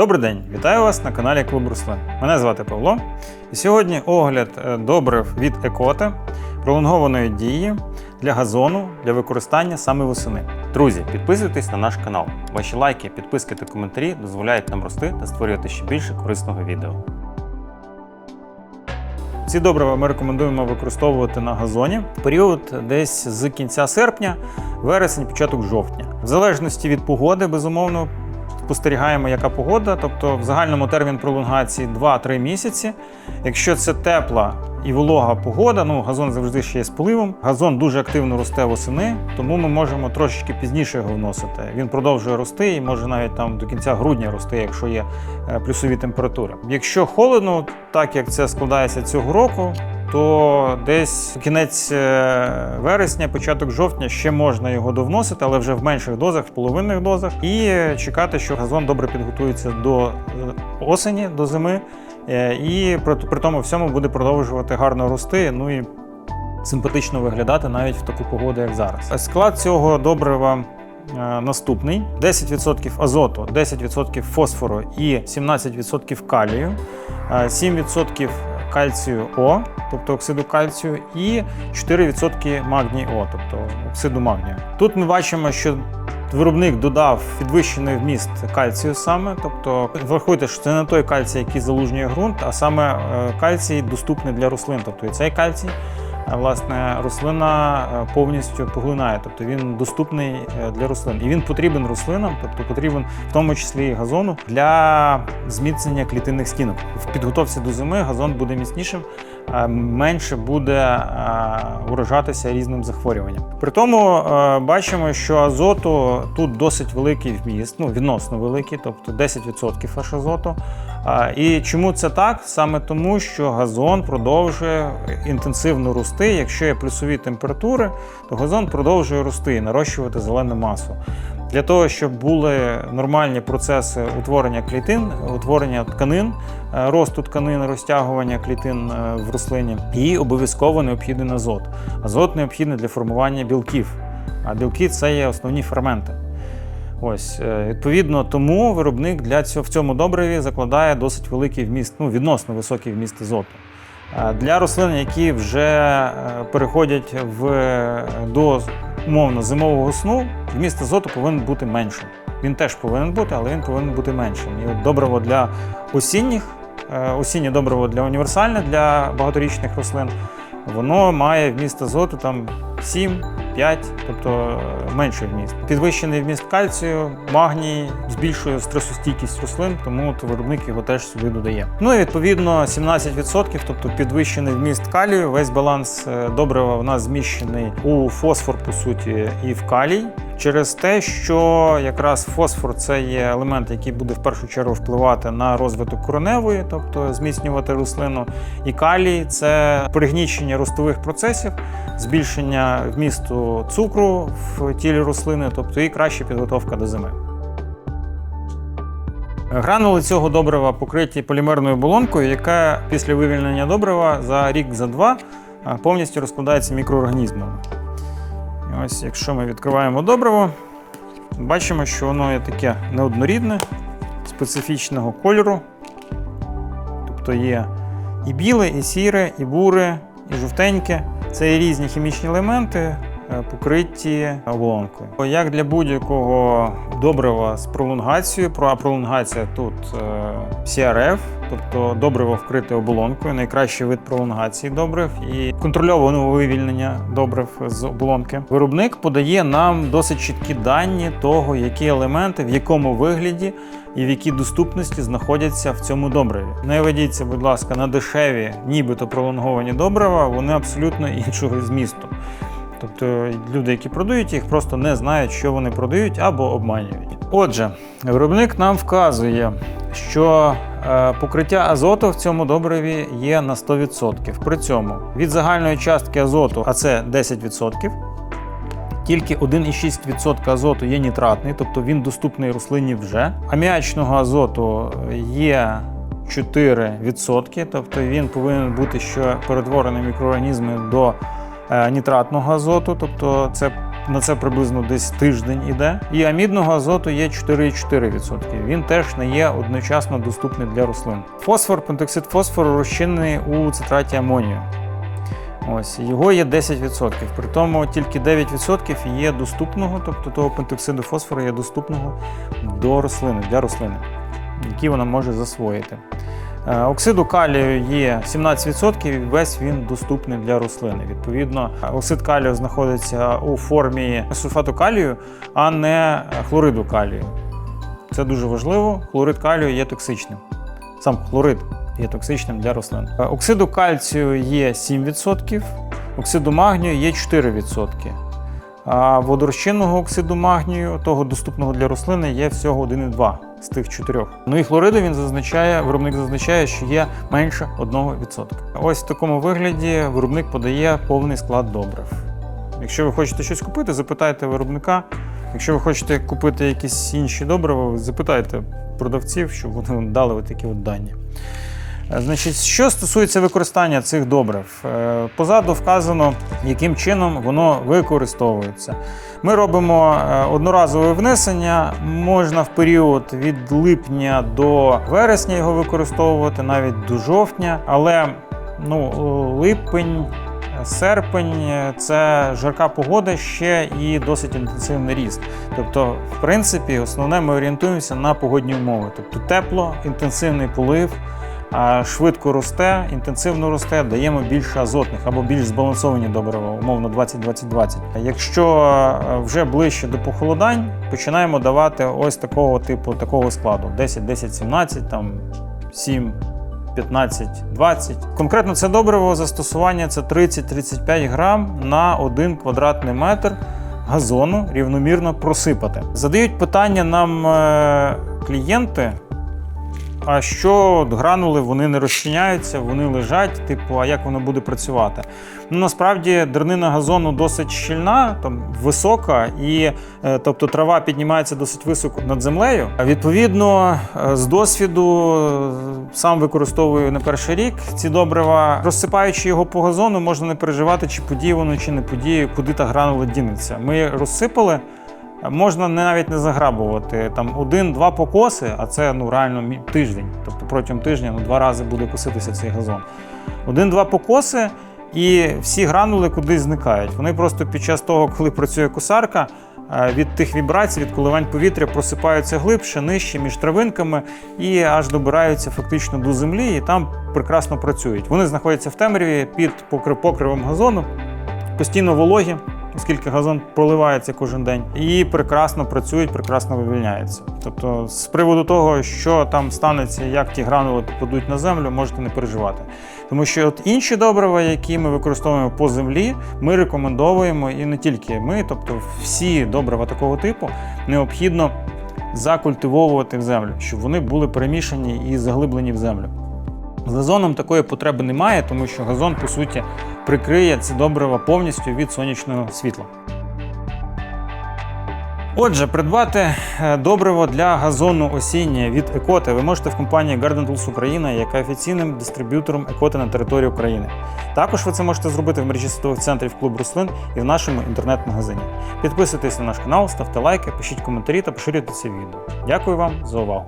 Добрий день, вітаю вас на каналі Клуб Руслин. Мене звати Павло. І сьогодні огляд е, добрив від Екота пролонгованої дії для газону для використання саме восени. Друзі, підписуйтесь на наш канал. Ваші лайки, підписки та коментарі дозволяють нам рости та створювати ще більше корисного відео. Ці добрива ми рекомендуємо використовувати на газоні в період десь з кінця серпня, вересень, початок жовтня. В залежності від погоди, безумовно, спостерігаємо, яка погода, тобто в загальному термін пролонгації 2-3 місяці. Якщо це тепла і волога погода, ну газон завжди ще є з поливом. Газон дуже активно росте восени, тому ми можемо трошечки пізніше його вносити. Він продовжує рости і може навіть там до кінця грудня рости, якщо є е, плюсові температури. Якщо холодно, так як це складається цього року, то десь кінець е, вересня, початок жовтня ще можна його довносити, але вже в менших дозах, в половинних дозах, і чекати, що газон добре підготується до е, осені, до зими, е, і при, тому всьому буде продовжувати гарно рости. Ну і симпатично виглядати навіть в таку погоду, як зараз. Склад цього добрива. Наступний 10% азоту, 10% фосфору і 17% калію, е, 7% кальцію О, тобто оксиду кальцію, і 4% магній О, тобто оксиду магнію. Тут ми бачимо, що виробник додав підвищений вміст кальцію саме, тобто врахуйте, що це не той кальцій, який залужнює ґрунт, а саме е, кальцій доступний для рослин. Тобто і цей кальцій. Е, Власне, рослина е, повністю поглинає, тобто він доступний е, для рослин. І він потрібен рослинам, тобто потрібен в тому числі і газону для зміцнення клітинних стінок. В підготовці до зими газон буде міцнішим, менше буде уражатися різним захворюванням. При тому бачимо, що азоту тут досить великий вміст, ну відносно великий, тобто 10% аж азоту. І чому це так? Саме тому, що газон продовжує інтенсивно рости. Якщо є плюсові температури, то газон продовжує рости і нарощувати зелену масу. Для того, щоб були нормальні процеси утворення клітин, утворення тканин, е, росту тканин, розтягування клітин е, в рослині, і обов'язково необхідний азот. Азот необхідний для формування білків, а білки це є основні ферменти. Ось, е, відповідно, тому виробник для цього в цьому добриві закладає досить великий вміст, ну відносно високий вміст азоту. Е, Для рослин, які вже е, переходять в до умовно зимового сну, вміст азоту повинен бути меншим. Він теж повинен бути, але він повинен бути меншим. І от добриво для осінніх, осіннє добриво для універсальне для багаторічних рослин, воно має вміст азоту там 7, 5, тобто менше менший вміст. Підвищений вміст кальцію, магній збільшує стресостійкість рослин, тому от виробник його теж сюди додає. Ну і відповідно 17%, тобто підвищений вміст калію, весь баланс е, добрива в нас зміщений у фосфор, по суті, і в калій. Через те, що якраз фосфор це є елемент, який буде в першу чергу впливати на розвиток кореневої, тобто зміцнювати рослину. І калій це пригнічення ростових процесів, збільшення вмісту цукру в тілі рослини, тобто і краща підготовка до зими. Гранули цього добрива покриті полімерною оболонкою, яка після вивільнення добрива за рік за два повністю розкладається мікроорганізмами. І ось, якщо ми відкриваємо добриво, бачимо, що воно є таке неоднорідне, специфічного кольору. Тобто є і біле, і сіре, і буре, і жовтеньке. Це є різні хімічні елементи, покриті оболонкою. Як для будь-якого добрива з пролонгацією, про- а пролонгація тут е, CRF, тобто добриво вкрите оболонкою, найкращий вид пролонгації добрив і контрольованого вивільнення добрив з оболонки. Виробник подає нам досить чіткі дані того, які елементи, в якому вигляді і в якій доступності знаходяться в цьому добриві. Не ведіться, будь ласка, на дешеві, нібито пролонговані добрива, вони абсолютно іншого змісту. Тобто люди, які продають їх, просто не знають, що вони продають або обманюють. Отже, виробник нам вказує, що е, покриття азоту в цьому добриві є на 100%. При цьому від загальної частки азоту, а це 10%, тільки 1,6% азоту є нітратний, тобто він доступний рослині вже. Аміачного азоту є 4%, тобто він повинен бути ще перетворений мікроорганізми до нітратного азоту, тобто це на це приблизно десь тиждень іде. І амідного азоту є 4,4%. Він теж не є одночасно доступний для рослин. Фосфор, пентоксид фосфору розчинений у цитраті амонію. Ось його є 10%. При тому тільки 9% є доступного, тобто того пентоксиду фосфору є доступного до рослини для рослини, які вона може засвоїти. Е, Оксиду калію є 17%, і весь він доступний для рослини. Відповідно, оксид калію знаходиться у формі сульфату калію, а не хлориду калію. Це дуже важливо. Хлорид калію є токсичним. Сам хлорид є токсичним для рослин. Е, Оксиду кальцію є 7%, оксиду магнію є 4%. А водорозчинного оксиду магнію, того доступного для рослини, є всього 1,2 з тих чотирьох. Ну і хлориду він зазначає, виробник зазначає, що є менше 1%. Ось в такому вигляді виробник подає повний склад добрив. Якщо ви хочете щось купити, запитайте виробника. Якщо ви хочете купити якісь інші добрива, запитайте продавців, щоб вони вам дали от такі от дані. Е, Значить, що стосується використання цих добрив, Е, позаду вказано, яким чином воно використовується. Ми робимо е, одноразове внесення, можна в період від липня до вересня його використовувати, навіть до жовтня, але ну, липень. Серпень це жарка погода ще і досить інтенсивний ріст. Тобто, в принципі, основне ми орієнтуємося на погодні умови. Тобто тепло, інтенсивний полив, швидко росте, інтенсивно росте, даємо більше азотних або більш збалансовані добрива, умовно 20-20-20. Якщо е, вже ближче до похолодань, починаємо давати ось такого типу такого складу: 10-10-17, там 7. 15-20. Конкретно це добриво застосування це 30-35 грам на 1 квадратний метр газону рівномірно просипати. Задають питання нам е, клієнти. А що гранули вони не розчиняються, вони лежать, типу, а як воно буде працювати? Ну насправді дернина газону досить щільна, там висока, і е, тобто трава піднімається досить високо над землею. Відповідно, е, з досвіду е, сам використовую не перший рік ці добрива. Розсипаючи його по газону, можна не переживати, чи подіє воно, чи не подіє, куди та гранула дінеться. Ми розсипали. Можна не навіть не заграбувати там один-два покоси, а це ну реально тиждень. Тобто протягом тижня ну, два рази буде коситися цей газон. Один-два покоси, і всі гранули кудись зникають. Вони просто під час того, коли працює косарка, е, від тих вібрацій, від коливань повітря просипаються глибше, нижче між травинками і аж добираються фактично до землі, і там прекрасно працюють. Вони знаходяться в темряві під покри- покривом газону, постійно вологі оскільки газон проливається кожен день, і прекрасно працюють, прекрасно вивільняються. Тобто, з приводу того, що там станеться, як ті гранули попадуть на землю, можете не переживати. Тому що от інші добрива, які ми використовуємо по землі, ми рекомендовуємо і не тільки ми, тобто всі добрива такого типу необхідно закультивовувати в землю, щоб вони були перемішані і заглиблені в землю. З газоном такої потреби немає, тому що газон, по суті, прикриє ці добрива повністю від сонячного світла. Отже, придбати е, добриво для газону осіннє від Екоти ви можете в компанії Garden Tools Україна, яка офіційним дистриб'ютором Екоти на території України. Також ви це можете зробити в мережі садових центрів клуб рослин і в нашому інтернет-магазині. Підписуйтесь на наш канал, ставте лайки, пишіть коментарі та поширюйте це відео. Дякую вам за увагу!